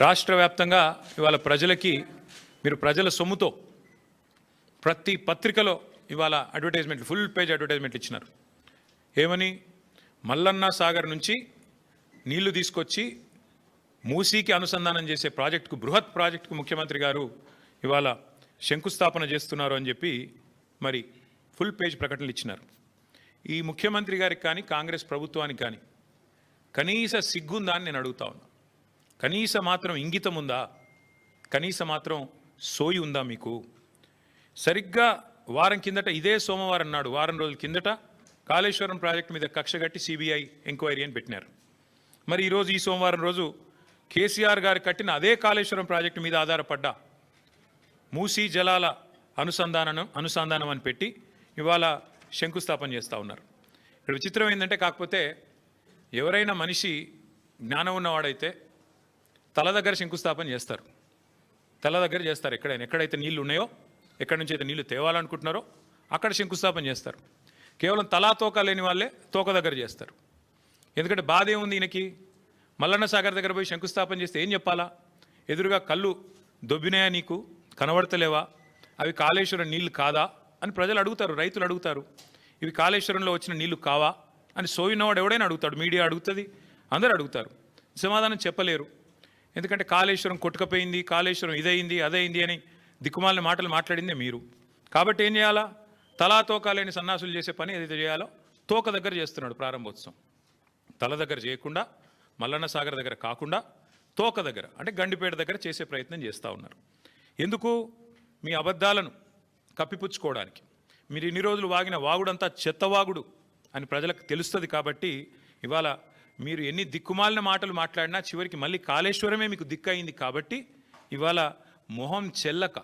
రాష్ట్ర వ్యాప్తంగా ఇవాళ ప్రజలకి మీరు ప్రజల సొమ్ముతో ప్రతి పత్రికలో ఇవాళ అడ్వర్టైజ్మెంట్లు ఫుల్ పేజ్ అడ్వర్టైజ్మెంట్లు ఇచ్చినారు. ఏమని? మల్లన్న సాగర్ నుంచి నీళ్ళు తీసుకొచ్చి మూసీకి అనుసంధానం చేసే ప్రాజెక్టుకు బృహత్ ప్రాజెక్టుకు ముఖ్యమంత్రి గారు ఇవాళ శంకుస్థాపన చేస్తున్నారు అని చెప్పి మరి ఫుల్ పేజ్ ప్రకటనలు ఇచ్చినారు. ఈ ముఖ్యమంత్రి గారికి కానీ కాంగ్రెస్ ప్రభుత్వానికి కానీ కనీస సిగ్గుందా అని నేను అడుగుతా ఉన్నా. కనీస మాత్రం ఇంగితం ఉందా? కనీస మాత్రం సోయి ఉందా మీకు? సరిగ్గా వారం కిందట ఇదే సోమవారం నాడు వారం రోజుల కిందట కాళేశ్వరం ప్రాజెక్టు మీద కక్ష కట్టి సిబిఐ ఎంక్వైరీ అని పెట్టినారు. మరి ఈరోజు ఈ సోమవారం రోజు కేసీఆర్ గారు కట్టిన అదే కాళేశ్వరం ప్రాజెక్టు మీద ఆధారపడ్డ మూసీ జలాల అనుసంధానం అనుసంధానం అని పెట్టి ఇవాళ శంకుస్థాపన చేస్తూ ఉన్నారు. ఇక్కడ విచిత్రం ఏంటంటే కాకపోతే ఎవరైనా మనిషి జ్ఞానం ఉన్నవాడైతే తల దగ్గర శంకుస్థాపన చేస్తారు. తల దగ్గర చేస్తారు ఎక్కడైనా. ఎక్కడైతే నీళ్ళు ఉన్నాయో ఎక్కడి నుంచి అయితే నీళ్ళు తేవాలనుకుంటున్నారో అక్కడ శంకుస్థాపన చేస్తారు. కేవలం తలా తోక లేని వాళ్ళే తోక దగ్గర చేస్తారు. ఎందుకంటే బాధ ఏముంది ఈయనకి? మల్లన్న సాగర్ దగ్గర పోయి శంకుస్థాపన చేస్తే ఏం చెప్పాలా? ఎదురుగా కళ్ళు దొబ్బినాయా నీకు? కనబడతలేవా? అవి కాళేశ్వరం నీళ్ళు కాదా? అని ప్రజలు అడుగుతారు రైతులు అడుగుతారు. ఇవి కాళేశ్వరంలో వచ్చిన నీళ్ళు కావా? అని సోయినవాడు ఎవడైనా అడుగుతాడు. మీడియా అడుగుతుంది అందరూ అడుగుతారు. సమాధానం చెప్పలేరు. ఎందుకంటే కాళేశ్వరం కొట్టుకపోయింది కాళేశ్వరం ఇదైంది అదైంది అని దిక్కుమాలిన మాటలు మాట్లాడిందే మీరు. కాబట్టి ఏం చేయాలా? తలా తోక లేని సన్నాసులు చేసే పని ఏదైతే చేయాలో తోక దగ్గర చేస్తున్నాడు ప్రారంభోత్సవం. తల దగ్గర చేయకుండా మల్లన్న సాగర్ దగ్గర కాకుండా తోక దగ్గర అంటే గండిపేట దగ్గర చేసే ప్రయత్నం చేస్తూ ఉన్నారు. ఎందుకు? మీ అబద్ధాలను కప్పిపుచ్చుకోవడానికి. మీరు ఇన్ని రోజులు వాగిన వాగుడంతా చెత్తవాగుడు అని ప్రజలకు తెలుస్తుంది కాబట్టి ఇవాళ మీరు ఎన్ని దిక్కుమాలిన మాటలు మాట్లాడినా చివరికి మళ్ళీ కాళేశ్వరమే మీకు దిక్కయింది కాబట్టి ఇవాళ మొహం చెల్లక.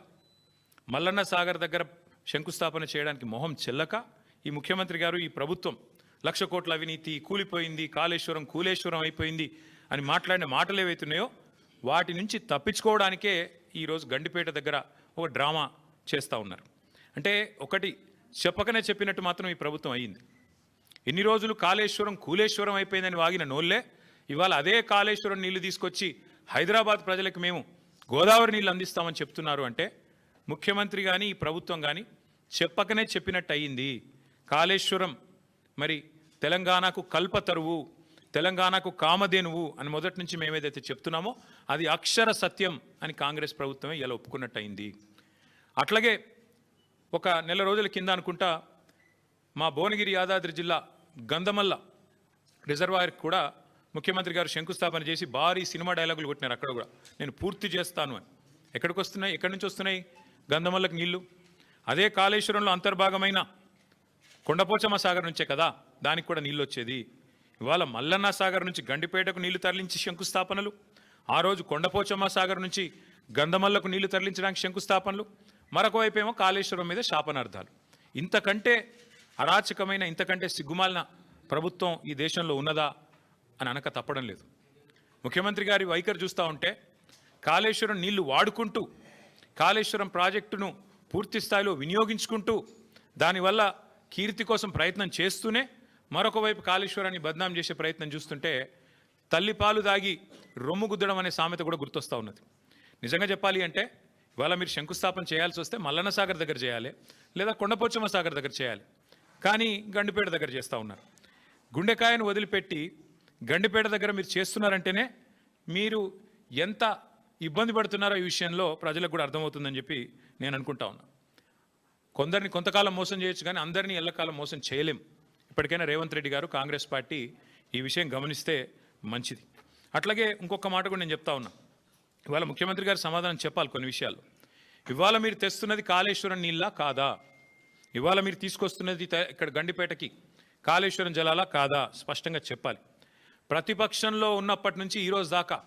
మల్లన్న సాగర్ దగ్గర శంకుస్థాపన చేయడానికి మొహం చెల్లక. ఈ ముఖ్యమంత్రి గారు ఈ ప్రభుత్వం లక్ష కోట్ల అవినీతి కూలిపోయింది కాళేశ్వరం కూలేశ్వరం అయిపోయింది అని మాట్లాడిన మాటలు ఏవైతున్నాయో వాటి నుంచి తప్పించుకోవడానికే ఈరోజు గండిపేట దగ్గర ఒక డ్రామా చేస్తూ ఉన్నారు. అంటే ఒకటి చెప్పకనే చెప్పినట్టు మాత్రం ఈ ప్రభుత్వం అయ్యింది. ఎన్ని రోజులు కాళేశ్వరం కూలేశ్వరం అయిపోయిందని వాగిన నోళ్ళే ఇవాళ అదే కాళేశ్వరం నీళ్ళు తీసుకొచ్చి హైదరాబాద్ ప్రజలకు మేము గోదావరి నీళ్ళు అందిస్తామని చెప్తున్నారు అంటే ముఖ్యమంత్రి కానీ ఈ ప్రభుత్వం కానీ చెప్పకనే చెప్పినట్టు అయ్యింది. కాళేశ్వరం మరి తెలంగాణకు కల్పతరువు తెలంగాణకు కామధేనువు అని మొదటి నుంచి మేమేదైతే చెప్తున్నామో అది అక్షర సత్యం అని కాంగ్రెస్ ప్రభుత్వమే ఇలా ఒప్పుకున్నట్టు అయింది. అట్లాగే ఒక నెల రోజుల కింద అనుకుంటా మా భువనగిరి యాదాద్రి జిల్లా గంధమల్ల రిజర్వాయర్ కూడా ముఖ్యమంత్రి గారు శంకుస్థాపన చేసి భారీ సినిమా డైలాగులు కొట్టినారు అక్కడ కూడా. నేను పూర్తి చేస్తాను అని. ఎక్కడికి వస్తున్నాయి? ఎక్కడి నుంచి వస్తున్నాయి? గంధమల్లకి నీళ్ళు. అదే కాళేశ్వరంలో అంతర్భాగమైన కొండపోచమ్మ సాగర్ నుంచే కదా? దానికి కూడా నీళ్ళు వచ్చేది. ఇవాళ మల్లన్న సాగర్ నుంచి గండిపేటకు నీళ్ళు తరలించి శంకుస్థాపనలు. ఆ రోజు కొండపోచమ్మ సాగర్ నుంచి గంధమల్లకు నీళ్ళు తరలించడానికి శంకుస్థాపనలు. మరొక వైపు ఏమో కాళేశ్వరం మీద శాపనార్థాలు. ఇంతకంటే అరాచకమైన ఇంతకంటే సిగ్గుమాలిన ప్రభుత్వం ఈ దేశంలో ఉన్నదా అని అనక తప్పడం లేదు. ముఖ్యమంత్రి గారి వైఖరి చూస్తూ ఉంటే కాళేశ్వరం నీళ్ళు వాడుకుంటూ కాళేశ్వరం ప్రాజెక్టును పూర్తి స్థాయిలో వినియోగించుకుంటూ దానివల్ల కీర్తి కోసం ప్రయత్నం చేస్తూనే మరొక వైపు కాళేశ్వరాన్ని బద్నాం చేసే ప్రయత్నం చూస్తుంటే తల్లిపాలు దాగి రొమ్ము గుద్దడం అనే సామెత కూడా గుర్తొస్తూ ఉన్నది. నిజంగా చెప్పాలి అంటే ఇవాళ మీరు శంకుస్థాపన చేయాల్సి వస్తే మల్లన్న సాగర్ దగ్గర చేయాలి లేదా కొండపోచమ్మ సాగర్ దగ్గర చేయాలి. కానీ గండిపేట దగ్గర చేస్తూ ఉన్నారు. గుండెకాయను వదిలిపెట్టి గండిపేట దగ్గర మీరు చేస్తున్నారంటేనే మీరు ఎంత ఇబ్బంది పడుతున్నారో ఈ విషయంలో ప్రజలకు కూడా అర్థమవుతుందని చెప్పి నేను అనుకుంటా ఉన్నా. కొందరిని కొంతకాలం మోసం చేయొచ్చు కానీ అందరినీ ఎల్లకాలం మోసం చేయలేం. ఇప్పటికైనా రేవంత్ రెడ్డి గారు కాంగ్రెస్ పార్టీ ఈ విషయం గమనిస్తే మంచిది. అట్లాగే ఇంకొక మాట కూడా నేను చెప్తా ఉన్నా. ఇవాళ ముఖ్యమంత్రి గారు సమాధానం చెప్పాలి కొన్ని విషయాలు ఇవాళ మీరు తెస్తున్నది కాళేశ్వరం నీళ్ళ కాదా? ఇవాళ మీరు తీసుకొస్తున్నది ఇక్కడ గండిపేటకి కాళేశ్వరం జలాలా కాదా? స్పష్టంగా చెప్పాలి. ప్రతిపక్షంలో ఉన్నప్పటి నుంచి ఈరోజు దాకా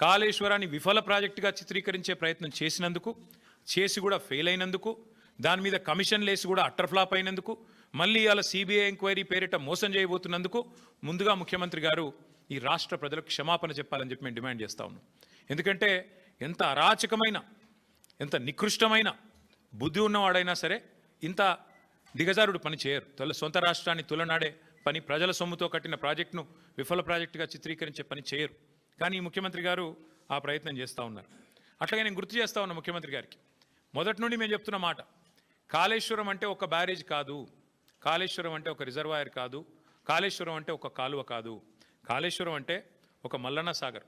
కాళేశ్వరాన్ని విఫల ప్రాజెక్టుగా చిత్రీకరించే ప్రయత్నం చేసినందుకు చేసి కూడా ఫెయిల్ అయినందుకు దాని మీద కమిషన్ లేసి కూడా అట్టర్ఫ్లాప్ అయినందుకు మళ్ళీ ఇవాళ సిబిఐ ఎంక్వైరీ పేరిట మోసం చేయబోతున్నందుకు ముందుగా ముఖ్యమంత్రి గారు ఈ రాష్ట్ర ప్రజలకు క్షమాపణ చెప్పాలని చెప్పి మేము డిమాండ్ చేస్తా ఉన్నాం. ఎందుకంటే ఎంత అరాచకమైన ఎంత నికృష్టమైన బుద్ధి ఉన్నవాడైనా సరే ఇంత దిగజారుడు పని చేయరు. తొల సొంత రాష్ట్రాన్ని తులనాడే పని ప్రజల సొమ్ముతో కట్టిన ప్రాజెక్టును విఫల ప్రాజెక్టుగా చిత్రీకరించే పని చేయరు. కానీ ఈ ముఖ్యమంత్రి గారు ఆ ప్రయత్నం చేస్తూ ఉన్నారు. అట్లాగే నేను గుర్తు చేస్తా ఉన్నా ముఖ్యమంత్రి గారికి. మొదటి నుండి మేము చెప్తున్న మాట కాళేశ్వరం అంటే ఒక బ్యారేజ్ కాదు. కాళేశ్వరం అంటే ఒక రిజర్వాయర్ కాదు. కాళేశ్వరం అంటే ఒక కాలువ కాదు. కాళేశ్వరం అంటే ఒక మల్లన్న సాగర్.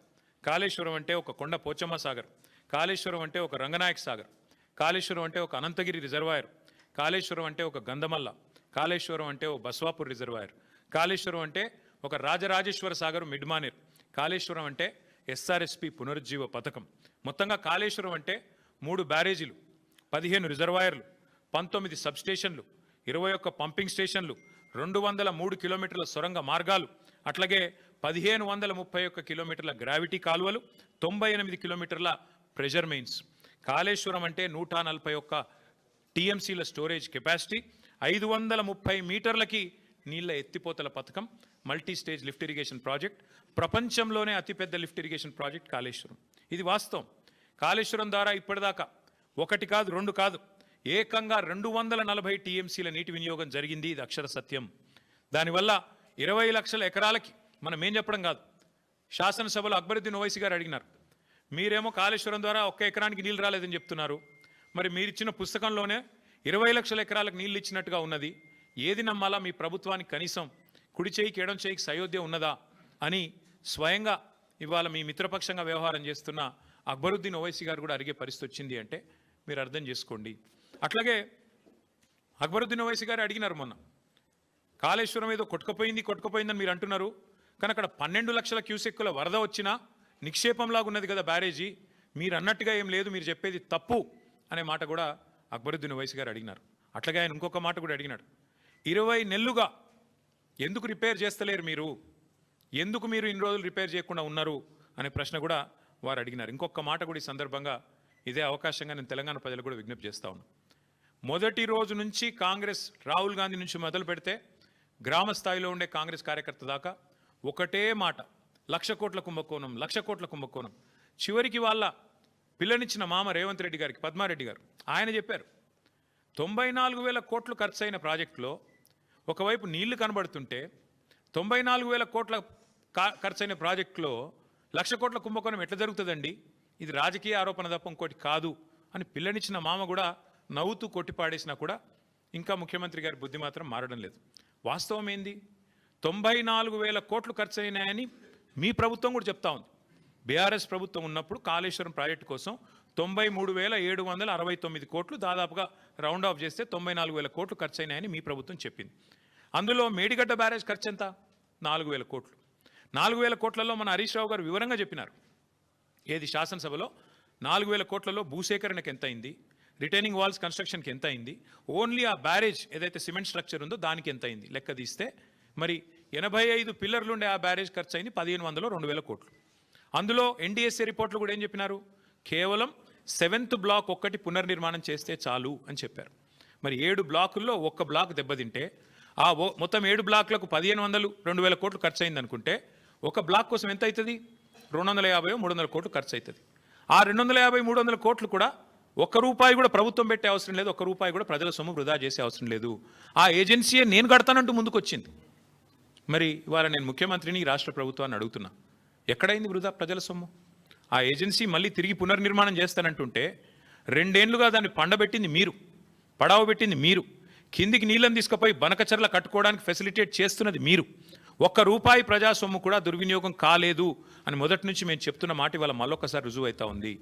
కాళేశ్వరం అంటే ఒక కొండ పోచమ్మ సాగర్. కాళేశ్వరం అంటే ఒక రంగనాయక సాగర్. కాళేశ్వరం అంటే ఒక అనంతగిరి రిజర్వాయర్. కాళేశ్వరం అంటే ఒక గంధమల్ల కాళేశ్వరం అంటే ఒక బస్వాపూర్ రిజర్వాయర్ కాళేశ్వరం అంటే ఒక రాజరాజేశ్వర సాగర్ మిడ్మానేర్ కాళేశ్వరం అంటే ఎస్ఆర్ఎస్పి పునరుజ్జీవ పథకం. మొత్తంగా కాళేశ్వరం అంటే మూడు బ్యారేజీలు పదిహేను రిజర్వాయర్లు పంతొమ్మిది సబ్స్టేషన్లు ఇరవై ఒక్క పంపింగ్ స్టేషన్లు రెండు వందల మూడు కిలోమీటర్ల సొరంగ మార్గాలు అట్లాగే పదిహేను వందల ముప్పై ఒక్క కిలోమీటర్ల గ్రావిటీ కాలువలు తొంభై ఎనిమిది కిలోమీటర్ల ప్రెజర్ మెయిన్స్. కాళేశ్వరం అంటే నూట నలభై ఒక్క టీఎంసీల స్టోరేజ్ కెపాసిటీ ఐదు వందల ముప్పై మీటర్లకి నీళ్ళ ఎత్తిపోతల పథకం multi stage lift irrigation project ప్రపంచంలోనే అతిపెద్ద లిఫ్ట్ ఇరిగేషన్ ప్రాజెక్ట్ కాళేశ్వరం. ఇది వాస్తవం. కాళేశ్వరం ద్వారా ఇప్పటిదాకా ఒకటి కాదు రెండు కాదు ఏకంగా రెండు వందల నలభై టీఎంసీల నీటి వినియోగం జరిగింది ఇది అక్షర సత్యం. దానివల్ల ఇరవై లక్షల ఎకరాలకి మనం ఏం చెప్పడం కాదు శాసనసభలో అక్బరుద్దీన్ ఓవైసీ గారు అడిగినారు మీరేమో కాళేశ్వరం ద్వారా ఒక్క ఎకరానికి నీళ్ళు రాలేదని చెప్తున్నారు మరి మీరు ఇచ్చిన పుస్తకంలోనే ఇరవై లక్షల ఎకరాలకు నీళ్ళు ఇచ్చినట్టుగా ఉన్నది. ఏది నమ్మాలా మీ ప్రభుత్వానికి కనీసం కుడి చేయికి ఎడం చేయికి సయోధ్య ఉన్నదా అని స్వయంగా ఇవాళ మీ మిత్రపక్షంగా వ్యవహారం చేస్తున్న అక్బరుద్దీన్ ఓవైసీ గారు కూడా అడిగే పరిస్థితి వచ్చింది అంటే మీరు అర్థం చేసుకోండి. అట్లాగే అక్బరుద్దీన్ ఓవైసీ గారు అడిగినారు మొన్న. కాళేశ్వరం ఏదో కొట్టుకుపోయింది కొట్టుకుపోయిందని మీరు అంటున్నారు. కానీ అక్కడ పన్నెండు లక్షల క్యూసెక్కుల వరద వచ్చినా నిక్షేపంలాగా ఉన్నది కదా బ్యారేజీ. మీరు అన్నట్టుగా ఏం లేదు మీరు చెప్పేది తప్పు. అనే మాట కూడా అక్బరుద్దీన్ వయసు గారు అడిగినారు. అట్లాగే ఆయన ఇంకొక మాట కూడా అడిగినాడు. ఇరవై నెలలుగా ఎందుకు రిపేర్ చేస్తలేరు మీరు? ఎందుకు మీరు ఇన్ని రోజులు రిపేర్ చేయకుండా ఉన్నారు? అనే ప్రశ్న కూడా వారు అడిగినారు. ఇంకొక మాట కూడా ఈ సందర్భంగా ఇదే అవకాశంగా నేను తెలంగాణ ప్రజలు కూడా విజ్ఞప్తి చేస్తా ఉన్నాను మొదటి రోజు నుంచి కాంగ్రెస్ రాహుల్ గాంధీ నుంచి మొదలు పెడితే గ్రామ స్థాయిలో ఉండే కాంగ్రెస్ కార్యకర్త దాకా ఒకటే మాట లక్ష కోట్ల కుంభకోణం లక్ష కోట్ల కుంభకోణం. చివరికి వాళ్ళ పిల్లనిచ్చిన మామ రేవంత్ రెడ్డి గారికి పద్మారెడ్డి గారు ఆయన చెప్పారు తొంభై నాలుగు వేల కోట్లు ఖర్చు అయిన ప్రాజెక్టులో ఒకవైపు నీళ్ళు కనబడుతుంటే తొంభై నాలుగు వేల కోట్ల ఖర్చైన ఖర్చయిన ప్రాజెక్టులో లక్ష కోట్ల కుంభకోణం ఎట్లా జరుగుతుందండి? ఇది రాజకీయ ఆరోపణ తప్ప ఇంకోటి కాదు అని పిల్లనిచ్చిన మామ కూడా నవ్వుతూ కొట్టిపాడేసినా కూడా ఇంకా ముఖ్యమంత్రి గారి బుద్ధి మాత్రం మారడం లేదు. వాస్తవం ఏంది? తొంభై నాలుగు వేల కోట్లు ఖర్చు అయినాయని మీ ప్రభుత్వం కూడా చెప్తా ఉంది. బీఆర్ఎస్ ప్రభుత్వం ఉన్నప్పుడు కాళేశ్వరం ప్రాజెక్టు కోసం తొంభై మూడు వేల ఏడు వందల అరవై తొమ్మిది కోట్లు దాదాపుగా రౌండ్ ఆఫ్ చేస్తే తొంభై నాలుగు వేల కోట్లు ఖర్చు అయినాయని మీ ప్రభుత్వం చెప్పింది. అందులో మేడిగడ్డ బ్యారేజ్ ఖర్చు ఎంత నాలుగు వేల కోట్లు. నాలుగు వేల కోట్లలో మన హరీష్ రావు గారు వివరంగా చెప్పినారు. ఏది శాసనసభలో? నాలుగు వేల కోట్లలో భూసేకరణకు ఎంత అయింది రిటైనింగ్ వాల్స్ కన్స్ట్రక్షన్కి ఎంత అయింది ఓన్లీ ఆ బ్యారేజ్ ఏదైతే సిమెంట్ స్ట్రక్చర్ ఉందో దానికి ఎంత అయింది లెక్క తీస్తే మరి ఎనభై ఐదు పిల్లర్లు ఉండే ఆ బ్యారేజ్ ఖర్చు అయింది పదిహేను వందలు రెండు వేల కోట్లు. అందులో ఎన్డీఎస్ఏ రిపోర్ట్లు కూడా ఏం చెప్పినారు? కేవలం సెవెంత్ బ్లాక్ ఒక్కటి పునర్నిర్మాణం చేస్తే చాలు అని చెప్పారు. మరి ఏడు బ్లాకుల్లో ఒక్క బ్లాక్ దెబ్బతింటే ఆ మొత్తం ఏడు బ్లాక్లకు పదిహేను వందలు రెండు వేల కోట్లు ఖర్చు అయింది అనుకుంటే ఒక బ్లాక్ కోసం ఎంత అవుతుంది రెండు వందల యాభై మూడు వందల కోట్లు ఖర్చు అవుతుంది ఆ రెండు వందల యాభై మూడు వందల కోట్లు కూడా ఒక్క రూపాయి కూడా ప్రభుత్వం పెట్టే అవసరం లేదు ఒక్క రూపాయి కూడా ప్రజల సొమ్ము వృధా చేసే అవసరం లేదు. ఆ ఏజెన్సీయే నేను కడతానంటూ ముందుకు వచ్చింది మరి ఇవాళ నేను ముఖ్యమంత్రిని రాష్ట్ర ప్రభుత్వాన్ని అడుగుతున్నా. ఎక్కడైంది వృధా ప్రజల సొమ్ము? ఆ ఏజెన్సీ మళ్ళీ తిరిగి పునర్నిర్మాణం చేస్తానంటుంటే రెండేళ్ళుగా దాన్ని పండబెట్టింది మీరు పడావబెట్టింది మీరు కిందికి నీళ్ళని తీసుకుపోయి బనకచర్ల కట్టుకోవడానికి ఫెసిలిటేట్ చేస్తున్నది మీరు. ఒక్క రూపాయి ప్రజా సొమ్ము కూడా దుర్వినియోగం కాలేదు అని మొదటి నుంచి మేము చెప్తున్న మాట ఇవాళ మళ్ళొకసారి రుజువు అవుతా ఉంది.